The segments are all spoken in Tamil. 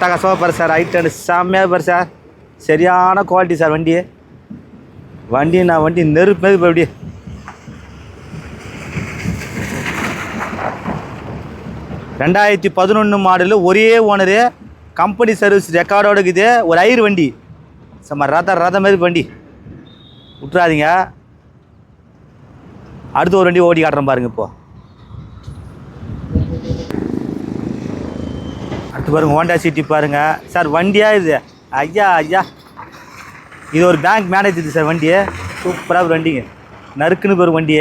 அட்டகாசமாக பாரு சார் ஐட்டன் செம்மையாக பாரு சார். சரியான குவாலிட்டி சார் வண்டி. வண்டி நான் வண்டி நெருப்பு இப்போ எப்படி ரெண்டாயிரத்தி பதினொன்று மாடலு ஒரே ஓனரு கம்பெனி சர்வீஸ் ரெக்கார்டோடு இருக்குது. ஒரு ஐயர் வண்டி. சும்மா ரத ரத மாதிரி வண்டி. விட்றாதீங்க அடுத்து ஒரு வண்டி ஓட்டி காட்டுறேன் பாருங்க இப்போ. அடுத்து பாருங்க ஹோண்டா சிட்டி பாருங்க. சார் வண்டியா இது? ஐயா ஐயா. இது ஒரு பேங்க் மேனேஜர் சார் வண்டி சூப்பராக ஒரு வண்டிங்க. நறுக்குன்னு ஒரு வண்டி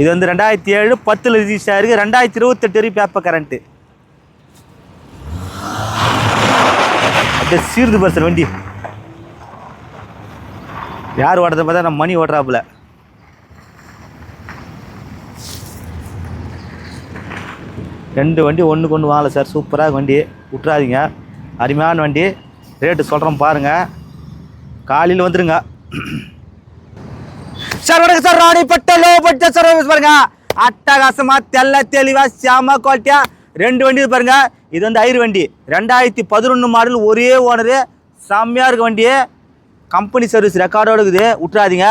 இது வந்து ரெண்டாயிரத்தி ஏழு பத்தில் ரிஜிஸ்டர் இருக்குது ரெண்டாயிரத்தி இருபத்தெட்டு வரைக்கும் பேப்பர் கரண்ட்டு அப்படியே சீர்து பார் சார் வண்டி. யார் ஓடுறத பார்த்தா நம்ம மணி ஓடுறாப்புல. ரெண்டு வண்டி ஒன்றுக்கு ஒன்று வாங்கல சார். சூப்பராக வண்டி. விட்றாதீங்க அருமையான வண்டி. ரேட்டு சொல்கிறோம் பாருங்கள் காலையில் வந்துடுங்க சார் வணக்கம் சார். ராணிப்பட்ட லோ பட்ஜெட் சர்வீஸ் பாருங்க. அட்டகாசமா தெல்ல தெளிவா சாம குவாலிட்டியா ரெண்டு வண்டி பாருங்க. இது வந்து ஐர் வண்டி. ரெண்டாயிரத்தி பதினொன்று மாடல் ஒரே ஓனரு செம்மையாக இருக்க வண்டி. கம்பெனி சர்வீஸ் ரெக்கார்டோடு இருக்குது. விட்றாதீங்க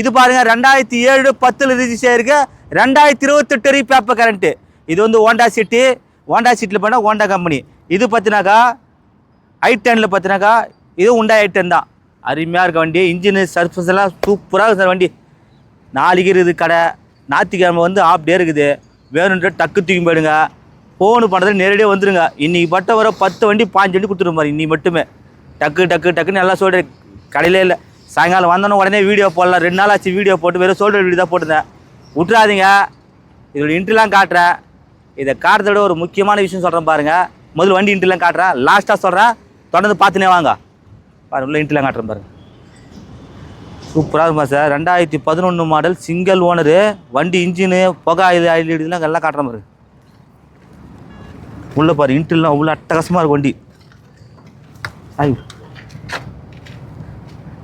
இது பாருங்க ரெண்டாயிரத்தி ஏழு பத்தில் ரிஜிஸ்டர் இருக்கு ரெண்டாயிரத்தி இருபத்தெட்டு வரைக்கும் பேப்பர் கரண்ட்டு இது வந்து ஹோண்டா சிட்டி ஹோண்டா சிட்டியில் போனால் ஹோண்டா கம்பெனி இது பார்த்தினாக்கா ஐ டெனில் பார்த்தினாக்கா இது உண்டா ஐ டென் தான். அருமையாக இருக்க வண்டி இன்ஜினு சர்ஃபஸ் எல்லாம் சூப்பராக இருக்குது சார் வண்டி. நாளைக்கு இருக்குது கடை. ஞாயிற்றுக்கிழமை வந்து ஆஃப் டே இருக்குது. வேணுன்ற டக்கு தூக்கி போயிடுங்க. ஃபோனு பண்ணுறது நேரடியாக வந்துடுங்க இன்றைக்கி பட்ட வர பத்து வண்டி பாஞ்சு வண்டி கொடுத்துருப்பாரு இன்றைக்கி மட்டுமே. டக்கு டக்கு டக்குன்னு எல்லாம் சொல்கிறேன் கடையிலே இல்லை. சாயங்காலம் வந்தோன்னே உடனே வீடியோ போடலாம். ரெண்டு நாள் ஆச்சு வீடியோ போட்டு வெறும் சோல்டர் வீடியோ தான் போட்டுருந்தேன். விட்றாதீங்க இதோட இன்ட்ரிலாம் காட்டுறேன். இதை காட்டுறதோட ஒரு முக்கியமான விஷயம் சொல்கிறேன் பாருங்கள் முதல்ல வண்டி இன்ட்ரெலாம் காட்டுறேன் லாஸ்ட்டாக சொல்கிறேன் தொடர்ந்து பார்த்துனே வாங்க. பாரு உள்ள இன்ட்ரெலாம் காட்டுறேன் பாருங்க. சூப்பராக இருக்குமா சார் ரெண்டாயிரத்தி பதினொன்று மாடல் சிங்கிள் ஓனரு வண்டி இன்ஜினு புகை இது ஐடிலாம் எல்லாம் காட்டுற மாதிரி உள்ளே பாரு இன்ட்ரெலாம் உள்ள அட்டகாசமாக இருக்கும் வண்டி. ஐயோ.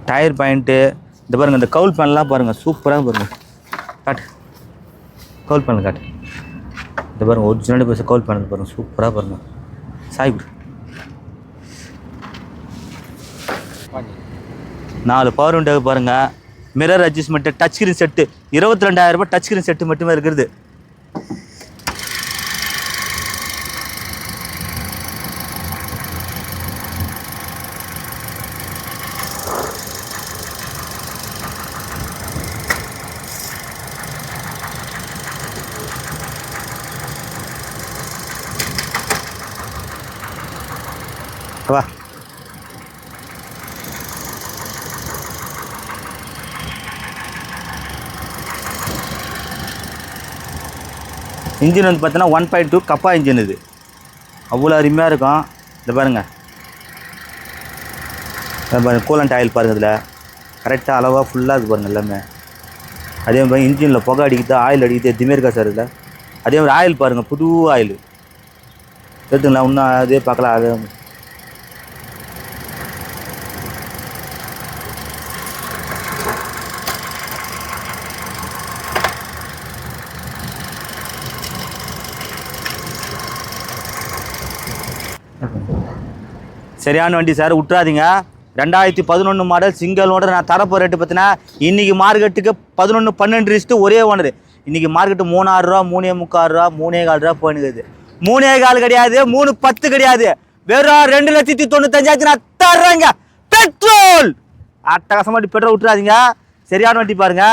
டயர் பாயிண்ட்டு இந்த பாருங்கள் இந்த கவுல் பேன்லாம் பாருங்கள் சூப்பராக பாருங்கள் காட்டு. கவுல் பேனில் காட்டு. இந்த பாருங்க ஒரிஜினலாக பேச கால் பண்ணது பாருங்கள் சூப்பராக பாருங்க. சாய் கொடு. நாலு பவர் விண்டோ பாருங்க. Mirror adjustment touch screen set இருபத்தி ரெண்டாயிரம் ரூபாய் டச் ஸ்க்ரீன் செட்டு மட்டுமே இருக்கிறது வா. இன்ஜின் வந்து பார்த்தீங்கன்னா one point two Kappa engine இது. அவ்வளோ அருமையாக இருக்கும். இந்த பாருங்கள் பாருங்கள் கூலண்ட் ஆயில் பாருங்க இதில். கரெக்டாக அளவாக ஃபுல்லாக இது பாருங்கள் எல்லாமே. அதே மாதிரி இன்ஜினில் புகை அடிக்குது ஆயில் அடிக்குது எதுவுமே இருக்கா சார் இதில் அதே மாதிரி ஆயில் பாருங்கள் புது ஆயில் எடுத்துங்களா இன்னும் அதே பார்க்கலாம் அதே சரியான வண்டி சார் விட்றாதீங்க ரெண்டாயிரத்தி பதினொன்று மாடல் சிங்கிள் ஓனர் நான் தரப்போ ரேட்டு பார்த்தீங்கன்னா இன்றைக்கி மார்க்கெட்டுக்கு பதினொன்று பன்னெண்டு ரிஸ்ட்டு ஒரே ஓனர் இன்றைக்கி மார்க்கெட்டு மூணாறு ரூபா மூணே முக்கால் ரூபா மூணே கால் ரூபா போயினுக்குது மூணே கால் கிடையாது மூணு பத்து கிடையாது. வெறும் ரெண்டு லட்சத்தி தொண்ணூத்தஞ்சாச்சு நான் தர்றேங்க. பெட்ரோல்! அட்டகாசமாட்டி பெட்ரோல் விட்றாதீங்க சரியான வண்டி பாருங்க.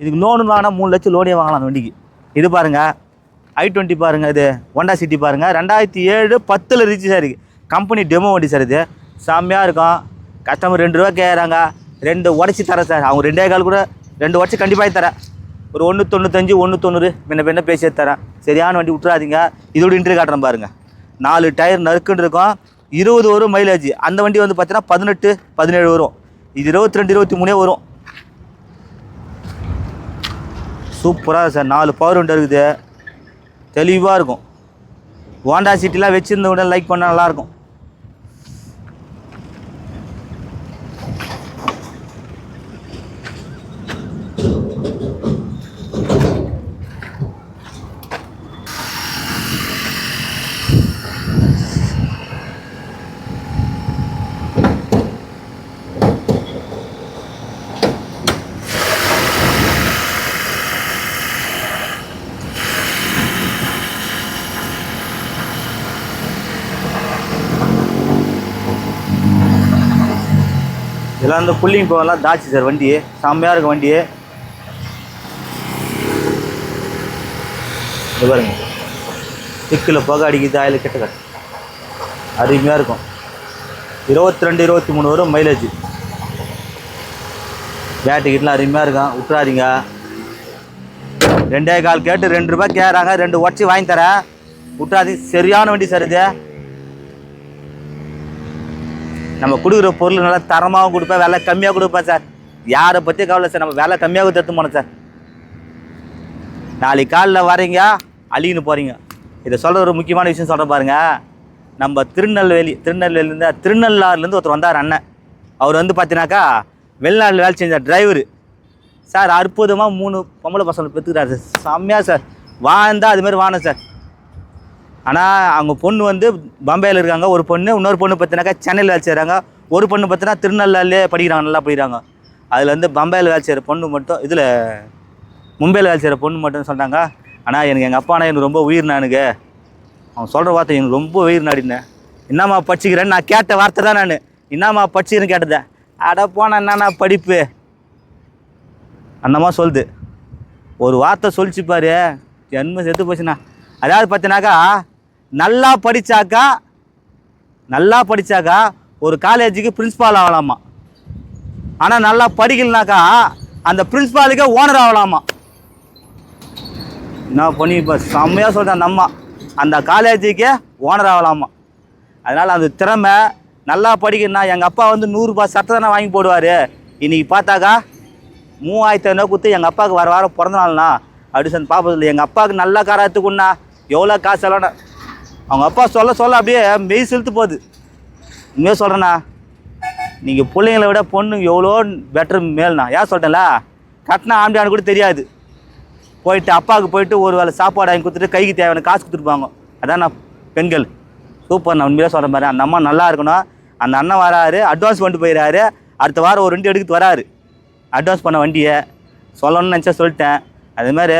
இதுக்கு லோனு வாங்கினா மூணு லட்சம் லோனே வாங்கலாம் அந்த வண்டிக்கு. இது பாருங்க. ஐ டுவெண்ட்டி பாருங்க இது. ஒண்டா சிட்டி பாருங்க. ரெண்டாயிரத்தி ஏழு பத்தில் ரிச்சு சார் இருக்குது கம்பெனி டெமோ வண்டி சார் இது. செம்மையாக இருக்கும். கஸ்டமர் ரெண்டு ரூபா கேட்குறாங்க ரெண்டு உடச்சி தரேன் சார். அவங்க ரெண்டே கால் கூட ரெண்டு உடச்சி கண்டிப்பாக தரேன். ஒரு ஒன்று தொண்ணூத்தஞ்சு ஒன்று தொண்ணூறு முன்ன பின்ன பேசி தரேன். சரியான வண்டி விட்றாதீங்க இதோட இன்ட்ரி காட்டுறேன் பாருங்கள் நாலு டயர் நறுக்குன்னு இருக்கும். இருபது வரும் மைலேஜ் அந்த வண்டி வந்து பார்த்தீங்கன்னா பதினெட்டு பதினேழு வரும். இது இருபத்தி ரெண்டு இருபத்தி மூணே வரும் சூப்பராக சார். நாலு பவர் விண்டோ இருக்குது. தெளிவாக இருக்கும். ஹோண்டா சிட்டிலாம் வச்சுருந்த உடனே லைக் பண்ணால் நல்லாயிருக்கும் இதெல்லாம் இந்த புள்ளிங் போகலாம் தாச்சு சார் வண்டி செம்மையாக இருக்கும் வண்டி இது பாருங்க. திக்கில் புகை அடிக்குது ஆயில் கெட்ட அருமையாக இருக்கும். இருபத்தி ரெண்டு இருபத்தி மூணு வரும் மைலேஜ் பேட்டு கிட்டலாம் அருமையாக இருக்கும். விட்டுறாதீங்க. ரெண்டே கால் கேட்டு ரெண்டு ரூபாய் கேட்குறாங்க. ரெண்டு உடச்சி வாங்கி தரேன். விட்டுறாதீங்க. சரியான வண்டி சார் இது. நம்ம கொடுக்குற பொருள் நல்லா தரமாகவும் கொடுப்பேன் விலை கம்மியாக கொடுப்பேன் சார். யாரை பற்றி கவலை சார் நம்ம விலை கம்மியாக தத்து போனோம் சார். நாளைக்கு காலில் வரீங்க அழின்னு போகிறீங்க இதை சொல்கிற ஒரு முக்கியமான விஷயம் சொல்கிறேன் பாருங்கள் நம்ம திருநெல்வேலி திருநெல்வேலியிலேருந்து திருநள்ளாறுலேருந்து ஒருத்தர் வந்தார் அண்ணன். அவர் வந்து பார்த்தீங்கன்னாக்கா வெளிநாட்டில் வேலை செஞ்ச டிரைவரு சார் அற்புதமாக மூணு பொம்பளை பசங்களை பெற்றுக்கிறாரு சார். செம்மையாக சார். வாழ்ந்தால் அதுமாரி மாதிரி வாணும் சார். ஆனால் அவங்க பொண்ணு வந்து பம்பையில் இருக்காங்க. ஒரு பொண்ணு இன்னொரு பொண்ணு பார்த்தினாக்கா சென்னையில் வேலை செய்கிறாங்க ஒரு பொண்ணு பார்த்தீங்கன்னா திருநெல்வேலியே படிக்கிறாங்க நல்லா படிக்கிறாங்க. அதில் வந்து பம்பையில் வேலை செய்கிற பொண்ணு மட்டும் இதில் மும்பையில் வேலை செய்கிற பொண்ணு மட்டும் சொன்னாங்க ஆனால் எனக்கு எங்கள் அப்பானா எனக்கு ரொம்ப உயிர் நானுங்க. அவன் சொல்கிற வார்த்தை எனக்கு ரொம்ப உயிர் நாடினேன். என்னம்மா படிச்சுக்கிறேன்னு நான் கேட்ட வார்த்தை தான் நான். என்னம்மா படிச்சுக்கிறேன்னு கேட்டதேன் அட போன என்னண்ணா படிப்பு? அந்தம்மா சொல்லுது. ஒரு வார்த்தை சொல்லிச்சு பாரு. ஜென்மம் செத்து போச்சுண்ணா. அதாவது பார்த்தினாக்கா நல்லா படித்தாக்கா நல்லா படித்தாக்கா ஒரு காலேஜுக்கு பிரின்ஸ்பால் ஆகலாமா? ஆனால் நல்லா படிக்கலனாக்கா அந்த பிரின்ஸ்பாலுக்கே ஓனர் ஆகலாமா? என்ன பண்ணி இப்போ செம்மையாக சொல்கிறேன் அந்த அம்மா. அந்த காலேஜுக்கே ஓனர் ஆகலாமா? அதனால் அந்த திறமை நல்லா படிக்கணும்னா எங்கள் அப்பா வந்து நூறுரூபா சட்டை தானே வாங்கி போடுவார். இன்றைக்கி பார்த்தாக்கா மூவாயிரத்தி ஐநூறு கொடுத்து எங்கள் அப்பாவுக்கு வர வாரம் பிறந்த அப்படி சொல்லி பார்ப்பதில்லை எங்கள் அப்பாவுக்கு நல்ல காராத்துக்குண்ணா எவ்வளோ காசு செலவுண்ணா அவங்க அப்பா சொல்ல சொல்ல அப்படியே மெய் செலுத்து போகுது. உண்மையாக சொல்கிறேண்ணா நீங்கள் பிள்ளைங்களை விட பொண்ணுங்க எவ்வளோ பெட்டர் மேல்ண்ணா ஏன் சொல்கிறேன்ல கட்டினா ஆம்பியானு கூட தெரியாது. போயிட்டு அப்பாவுக்கு போயிட்டு ஒரு வேளை சாப்பாடு வாங்கி கொடுத்துட்டு கைக்கு தேவையான காசு கொடுத்துருப்பாங்க அதான் நான் பெண்கள். சூப்பர் நான் உண்மையாக சொல்கிற மாதிரி அந்த அம்மா நல்லா இருக்கணும். அந்த அண்ணன் வராரு அட்வான்ஸ் பண்ணிட்டு போயிடறாரு அடுத்த வாரம் ஒரு வண்டி எடுத்து வராரு. அட்வான்ஸ் பண்ண வண்டியை. சொல்லணும்னு நினச்சா சொல்லிட்டேன். அதுமாதிரி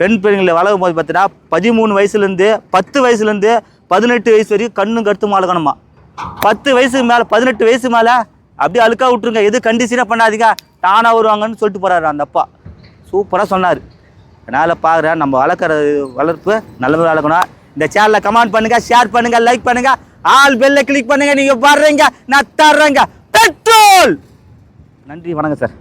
பெண் பெண்களை வளரும் போது பார்த்தீங்கன்னா பதிமூணு வயசுலேருந்து பத்து வயசுலேருந்து பதினெட்டு வயசு வரைக்கும் கண்ணும் கருத்தும் வளர்க்கணுமா பத்து வயசுக்கு மேலே பதினெட்டு வயசு மேலே அப்படியே அழுக்கா விட்ருங்க எது கண்டிஷனாக பண்ணாதீங்க. தானாக வருவாங்கன்னு சொல்லிட்டு போகிறாரு அந்த அப்பா. சூப்பராக சொன்னார். அதனால் பார்க்குறேன் நம்ம வளர்க்குற வளர்ப்பு நல்லபடியாக வளர்க்கணும் இந்த சேனலை கமெண்ட் பண்ணுங்கள் ஷேர் பண்ணுங்கள் லைக் பண்ணுங்கள் ஆல் பெல்லை கிளிக் பண்ணுங்கள் நீங்கள் வர்றீங்க. நான் தர்றேங்க. பெட்ரோல்! நன்றி. வணக்கம் சார்